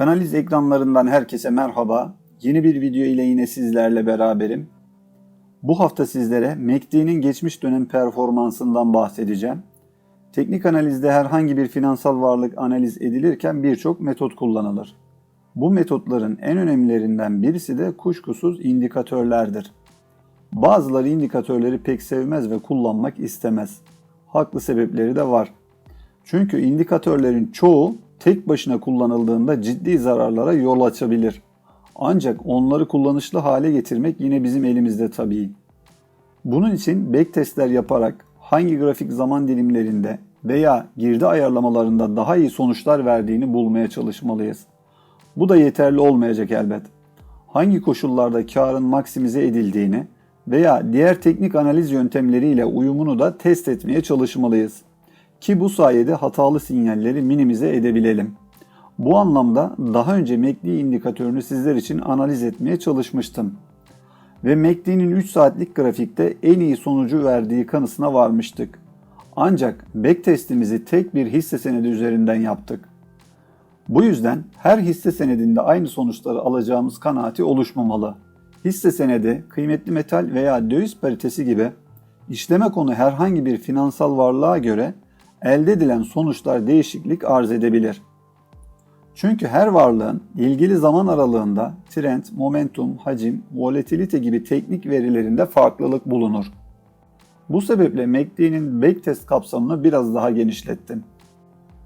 Kanaliz ekranlarından herkese merhaba. Yeni bir video ile yine sizlerle beraberim. Bu hafta sizlere MACD'nin geçmiş dönem performansından bahsedeceğim. Teknik analizde herhangi bir finansal varlık analiz edilirken birçok metot kullanılır. Bu metotların en önemlilerinden birisi de kuşkusuz indikatörlerdir. Bazıları indikatörleri pek sevmez ve kullanmak istemez. Haklı sebepleri de var. Çünkü indikatörlerin çoğu tek başına kullanıldığında ciddi zararlara yol açabilir. Ancak onları kullanışlı hale getirmek yine bizim elimizde tabii. Bunun için backtestler yaparak hangi grafik zaman dilimlerinde veya girdi ayarlamalarında daha iyi sonuçlar verdiğini bulmaya çalışmalıyız. Bu da yeterli olmayacak elbet. Hangi koşullarda karın maksimize edildiğini veya diğer teknik analiz yöntemleriyle uyumunu da test etmeye çalışmalıyız. Ki bu sayede hatalı sinyalleri minimize edebilelim. Bu anlamda daha önce MACD indikatörünü sizler için analiz etmeye çalışmıştım. Ve MACD'nin 3 saatlik grafikte en iyi sonucu verdiği kanısına varmıştık. Ancak backtestimizi tek bir hisse senedi üzerinden yaptık. Bu yüzden her hisse senedinde aynı sonuçları alacağımız kanaati oluşmamalı. Hisse senedi, kıymetli metal veya döviz paritesi gibi işleme konu herhangi bir finansal varlığa göre elde edilen sonuçlar değişiklik arz edebilir. Çünkü her varlığın ilgili zaman aralığında trend, momentum, hacim, volatilite gibi teknik verilerinde farklılık bulunur. Bu sebeple MACD'nin backtest kapsamını biraz daha genişlettim.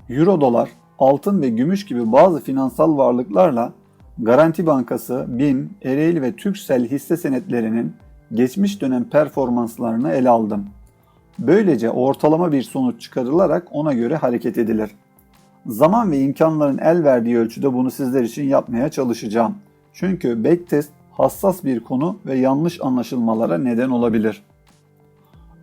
Euro dolar, altın ve gümüş gibi bazı finansal varlıklarla Garanti Bankası, BİM, Ereğli ve Türksel hisse senetlerinin geçmiş dönem performanslarını ele aldım. Böylece ortalama bir sonuç çıkarılarak ona göre hareket edilir. Zaman ve imkanların el verdiği ölçüde bunu sizler için yapmaya çalışacağım. Çünkü backtest hassas bir konu ve yanlış anlaşılmalara neden olabilir.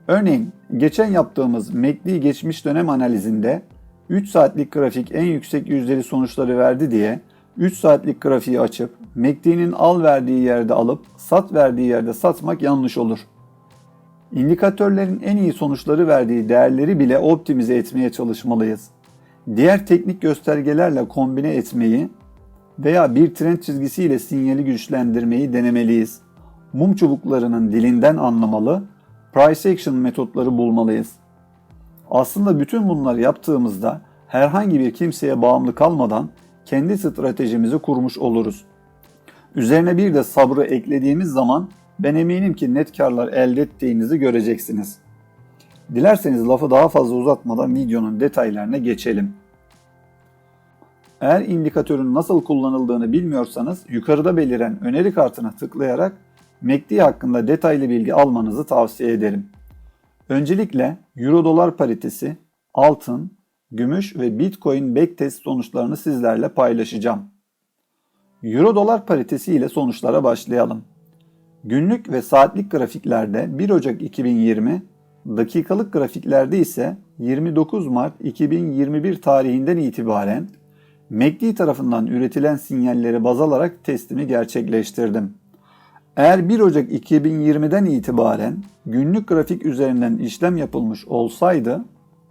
Örneğin geçen yaptığımız MACD geçmiş dönem analizinde 3 saatlik grafik en yüksek yüzdeli sonuçları verdi diye 3 saatlik grafiği açıp MACD'nin al verdiği yerde alıp sat verdiği yerde satmak yanlış olur. İndikatörlerin en iyi sonuçları verdiği değerleri bile optimize etmeye çalışmalıyız. Diğer teknik göstergelerle kombine etmeyi veya bir trend çizgisiyle sinyali güçlendirmeyi denemeliyiz. Mum çubuklarının dilinden anlamalı, price action metotları bulmalıyız. Aslında bütün bunları yaptığımızda herhangi bir kimseye bağımlı kalmadan kendi stratejimizi kurmuş oluruz. Üzerine bir de sabrı eklediğimiz zaman ben eminim ki net karlar elde ettiğinizi göreceksiniz. Dilerseniz lafı daha fazla uzatmadan videonun detaylarına geçelim. Eğer indikatörün nasıl kullanıldığını bilmiyorsanız yukarıda beliren öneri kartına tıklayarak MACD hakkında detaylı bilgi almanızı tavsiye ederim. Öncelikle Euro dolar paritesi, altın, gümüş ve Bitcoin backtest sonuçlarını sizlerle paylaşacağım. Euro dolar paritesi ile sonuçlara başlayalım. Günlük ve saatlik grafiklerde 1 Ocak 2020, dakikalık grafiklerde ise 29 Mart 2021 tarihinden itibaren MACD tarafından üretilen sinyalleri baz alarak testimi gerçekleştirdim. Eğer 1 Ocak 2020'den itibaren günlük grafik üzerinden işlem yapılmış olsaydı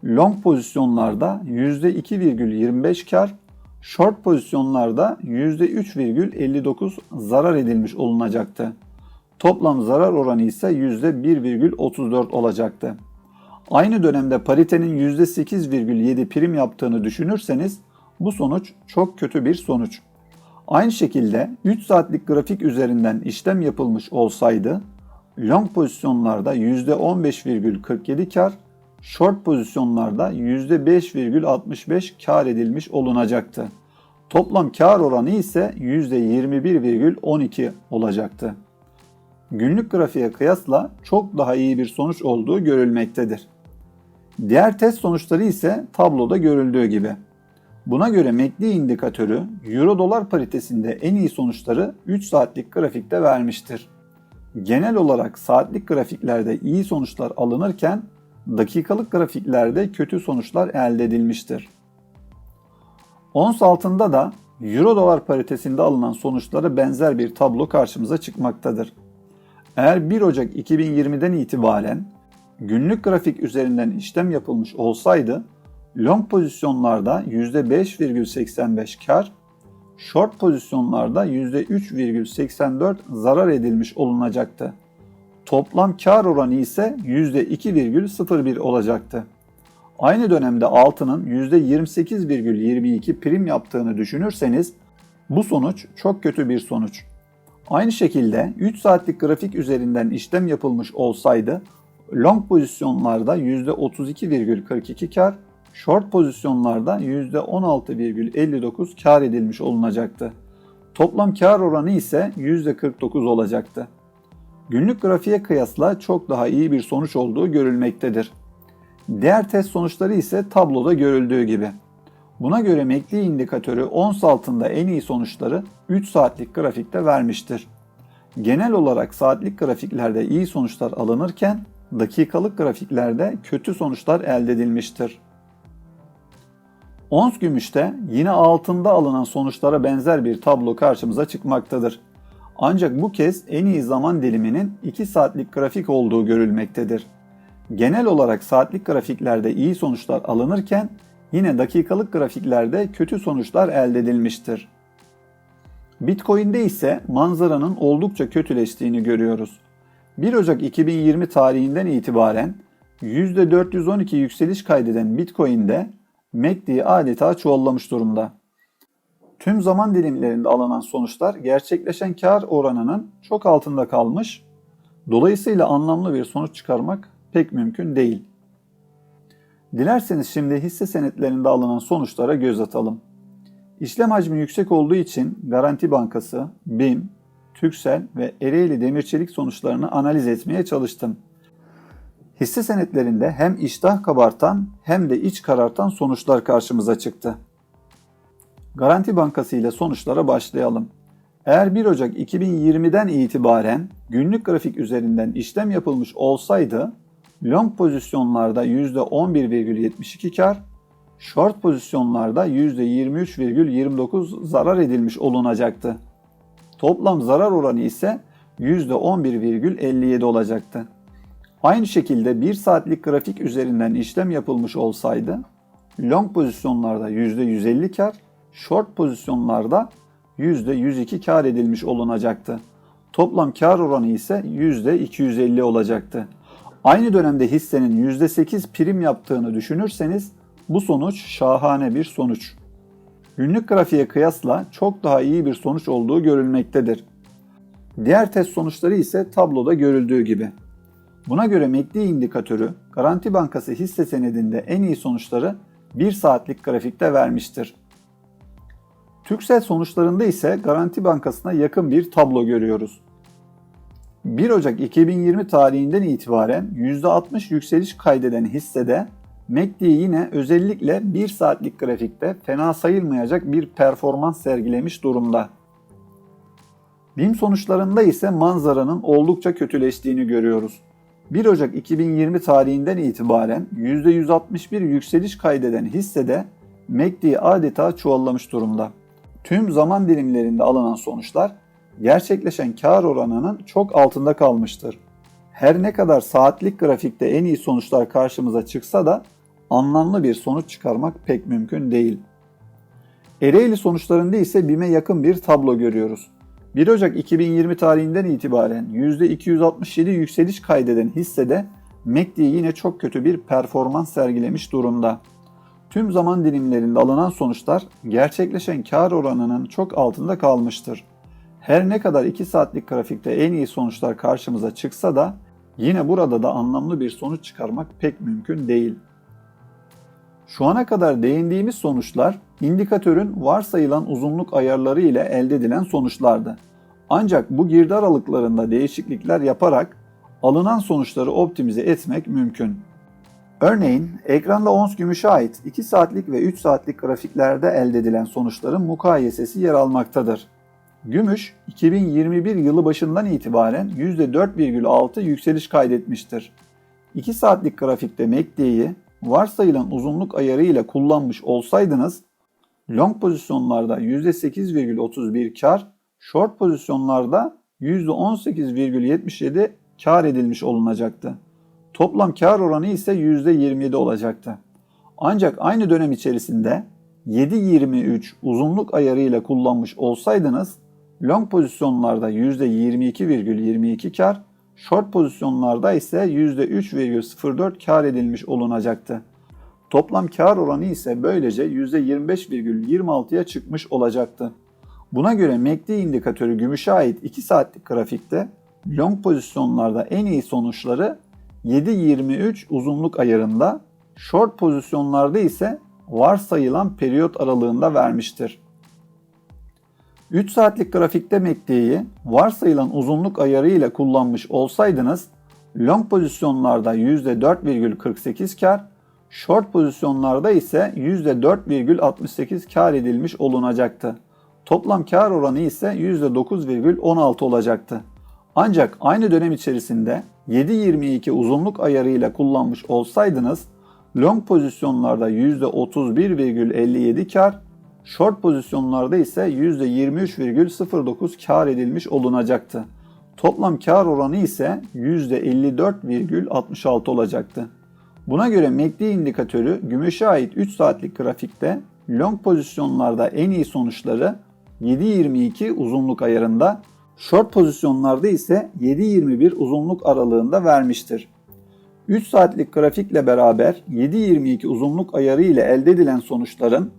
long pozisyonlarda %2,25 kar, short pozisyonlarda %3,59 zarar edilmiş olunacaktı. Toplam zarar oranı ise %1,34 olacaktı. Aynı dönemde paritenin %8,7 prim yaptığını düşünürseniz bu sonuç çok kötü bir sonuç. Aynı şekilde 3 saatlik grafik üzerinden işlem yapılmış olsaydı long pozisyonlarda %15,47 kar, short pozisyonlarda %5,65 kar edilmiş olunacaktı. Toplam kar oranı ise %21,12 olacaktı. Günlük grafiğe kıyasla çok daha iyi bir sonuç olduğu görülmektedir. Diğer test sonuçları ise tabloda görüldüğü gibi. Buna göre MACD indikatörü Euro dolar paritesinde en iyi sonuçları 3 saatlik grafikte vermiştir. Genel olarak saatlik grafiklerde iyi sonuçlar alınırken dakikalık grafiklerde kötü sonuçlar elde edilmiştir. Ons altında da Euro dolar paritesinde alınan sonuçlara benzer bir tablo karşımıza çıkmaktadır. Eğer 1 Ocak 2020'den itibaren günlük grafik üzerinden işlem yapılmış olsaydı long pozisyonlarda %5,85 kar, short pozisyonlarda %3,84 zarar edilmiş olunacaktı. Toplam kar oranı ise %2,01 olacaktı. Aynı dönemde altının %28,22 prim yaptığını düşünürseniz bu sonuç çok kötü bir sonuç. Aynı şekilde 3 saatlik grafik üzerinden işlem yapılmış olsaydı long pozisyonlarda %32,42 kar, short pozisyonlarda %16,59 kar edilmiş olunacaktı. Toplam kar oranı ise %49 olacaktı. Günlük grafiğe kıyasla çok daha iyi bir sonuç olduğu görülmektedir. Diğer test sonuçları ise tabloda görüldüğü gibi. Buna göre MACD indikatörü ons altında en iyi sonuçları 3 saatlik grafikte vermiştir. Genel olarak saatlik grafiklerde iyi sonuçlar alınırken dakikalık grafiklerde kötü sonuçlar elde edilmiştir. Ons gümüşte yine altında alınan sonuçlara benzer bir tablo karşımıza çıkmaktadır. Ancak bu kez en iyi zaman diliminin 2 saatlik grafik olduğu görülmektedir. Genel olarak saatlik grafiklerde iyi sonuçlar alınırken yine dakikalık grafiklerde kötü sonuçlar elde edilmiştir. Bitcoin'de ise manzaranın oldukça kötüleştiğini görüyoruz. 1 Ocak 2020 tarihinden itibaren %412 yükseliş kaydeden Bitcoin'de MACD adeta çuvallamış durumda. Tüm zaman dilimlerinde alınan sonuçlar gerçekleşen kar oranının çok altında kalmış. Dolayısıyla anlamlı bir sonuç çıkarmak pek mümkün değil. Dilerseniz şimdi hisse senetlerinde alınan sonuçlara göz atalım. İşlem hacmi yüksek olduğu için Garanti Bankası, BİM, Türksel ve Ereğli Demirçelik sonuçlarını analiz etmeye çalıştım. Hisse senetlerinde hem iştah kabartan hem de iç karartan sonuçlar karşımıza çıktı. Garanti Bankası ile sonuçlara başlayalım. Eğer 1 Ocak 2020'den itibaren günlük grafik üzerinden işlem yapılmış olsaydı long pozisyonlarda %11,72 kar, short pozisyonlarda %23,29 zarar edilmiş olunacaktı. Toplam zarar oranı ise %11,57 olacaktı. Aynı şekilde 1 saatlik grafik üzerinden işlem yapılmış olsaydı long pozisyonlarda %150 kar, short pozisyonlarda %102 kar edilmiş olunacaktı. Toplam kar oranı ise %250 olacaktı. Aynı dönemde hissenin %8 prim yaptığını düşünürseniz bu sonuç şahane bir sonuç. Günlük grafiğe kıyasla çok daha iyi bir sonuç olduğu görülmektedir. Diğer test sonuçları ise tabloda görüldüğü gibi. Buna göre MACD indikatörü Garanti Bankası hisse senedinde en iyi sonuçları 1 saatlik grafikte vermiştir. Türksel sonuçlarında ise Garanti Bankası'na yakın bir tablo görüyoruz. 1 Ocak 2020 tarihinden itibaren %60 yükseliş kaydeden hissede MACD yine özellikle 1 saatlik grafikte fena sayılmayacak bir performans sergilemiş durumda. BİM sonuçlarında ise manzaranın oldukça kötüleştiğini görüyoruz. 1 Ocak 2020 tarihinden itibaren %161 yükseliş kaydeden hissede MACD adeta çuvallamış durumda. Tüm zaman dilimlerinde alınan sonuçlar gerçekleşen kar oranının çok altında kalmıştır. Her ne kadar saatlik grafikte en iyi sonuçlar karşımıza çıksa da anlamlı bir sonuç çıkarmak pek mümkün değil. Ereğli sonuçlarında ise BİM'e yakın bir tablo görüyoruz. 1 Ocak 2020 tarihinden itibaren %267 yükseliş kaydeden hissede MACD yine çok kötü bir performans sergilemiş durumda. Tüm zaman dilimlerinde alınan sonuçlar gerçekleşen kar oranının çok altında kalmıştır. Her ne kadar 2 saatlik grafikte en iyi sonuçlar karşımıza çıksa da yine burada da anlamlı bir sonuç çıkarmak pek mümkün değil. Şu ana kadar değindiğimiz sonuçlar indikatörün varsayılan uzunluk ayarları ile elde edilen sonuçlardı. Ancak bu girdi aralıklarında değişiklikler yaparak alınan sonuçları optimize etmek mümkün. Örneğin ekranda ons gümüşe ait 2 saatlik ve 3 saatlik grafiklerde elde edilen sonuçların mukayesesi yer almaktadır. Gümüş 2021 yılı başından itibaren %4,6 yükseliş kaydetmiştir. 2 saatlik grafikte MACD'yi varsayılan uzunluk ayarı ile kullanmış olsaydınız long pozisyonlarda %8,31 kar, short pozisyonlarda %18,77 kar edilmiş olunacaktı. Toplam kar oranı ise %27 olacaktı. Ancak aynı dönem içerisinde 7.23 uzunluk ayarıyla kullanmış olsaydınız long pozisyonlarda %22,22 kar, short pozisyonlarda ise %3,04 kar edilmiş olunacaktı. Toplam kar oranı ise böylece %25,26'ya çıkmış olacaktı. Buna göre MACD indikatörü gümüşe ait 2 saatlik grafikte long pozisyonlarda en iyi sonuçları 7.23 uzunluk ayarında, short pozisyonlarda ise varsayılan periyot aralığında vermiştir. 3 saatlik grafikte MACD'yi varsayılan uzunluk ayarı ile kullanmış olsaydınız long pozisyonlarda %4,48 kar, short pozisyonlarda ise %4,68 kar edilmiş olunacaktı. Toplam kar oranı ise %9,16 olacaktı. Ancak aynı dönem içerisinde 7.22 uzunluk ayarıyla kullanmış olsaydınız long pozisyonlarda %31,57 kar, short pozisyonlarda ise %23,09 kar edilmiş olunacaktı. Toplam kar oranı ise %54,66 olacaktı. Buna göre MACD indikatörü gümüşe ait 3 saatlik grafikte long pozisyonlarda en iyi sonuçları 7.22 uzunluk ayarında, short pozisyonlarda ise 7.21 uzunluk aralığında vermiştir. 3 saatlik grafikle beraber 7.22 uzunluk ayarı ile elde edilen sonuçların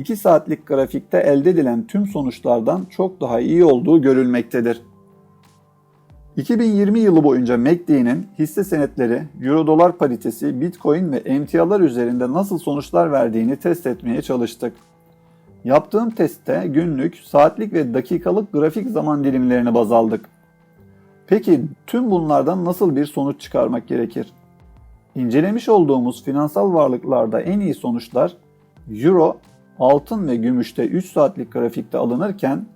2 saatlik grafikte elde edilen tüm sonuçlardan çok daha iyi olduğu görülmektedir. 2020 yılı boyunca MACD'nin hisse senetleri, euro dolar paritesi, bitcoin ve emtialar üzerinde nasıl sonuçlar verdiğini test etmeye çalıştık. Yaptığım testte günlük, saatlik ve dakikalık grafik zaman dilimlerini baz aldık. Peki tüm bunlardan nasıl bir sonuç çıkarmak gerekir? İncelemiş olduğumuz finansal varlıklarda en iyi sonuçlar Euro, altın ve gümüşte 3 saatlik grafikte alınırken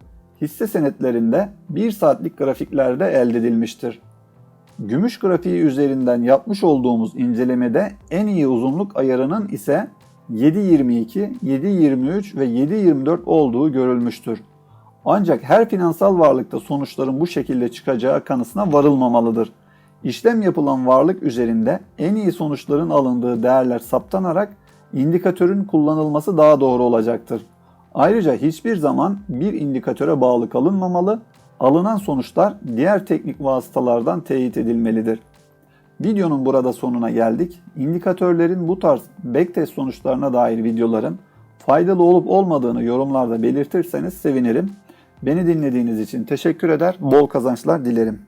hisse senetlerinde 1 saatlik grafiklerde elde edilmiştir. Gümüş grafiği üzerinden yapmış olduğumuz incelemede en iyi uzunluk ayarının ise 7.22, 7.23 ve 7.24 olduğu görülmüştür. Ancak her finansal varlıkta sonuçların bu şekilde çıkacağı kanısına varılmamalıdır. İşlem yapılan varlık üzerinde en iyi sonuçların alındığı değerler saptanarak indikatörün kullanılması daha doğru olacaktır. Ayrıca hiçbir zaman bir indikatöre bağlı kalınmamalı, alınan sonuçlar diğer teknik vasıtalardan teyit edilmelidir. Videonun burada sonuna geldik. İndikatörlerin bu tarz backtest sonuçlarına dair videoların faydalı olup olmadığını yorumlarda belirtirseniz sevinirim. Beni dinlediğiniz için teşekkür eder, bol kazançlar dilerim.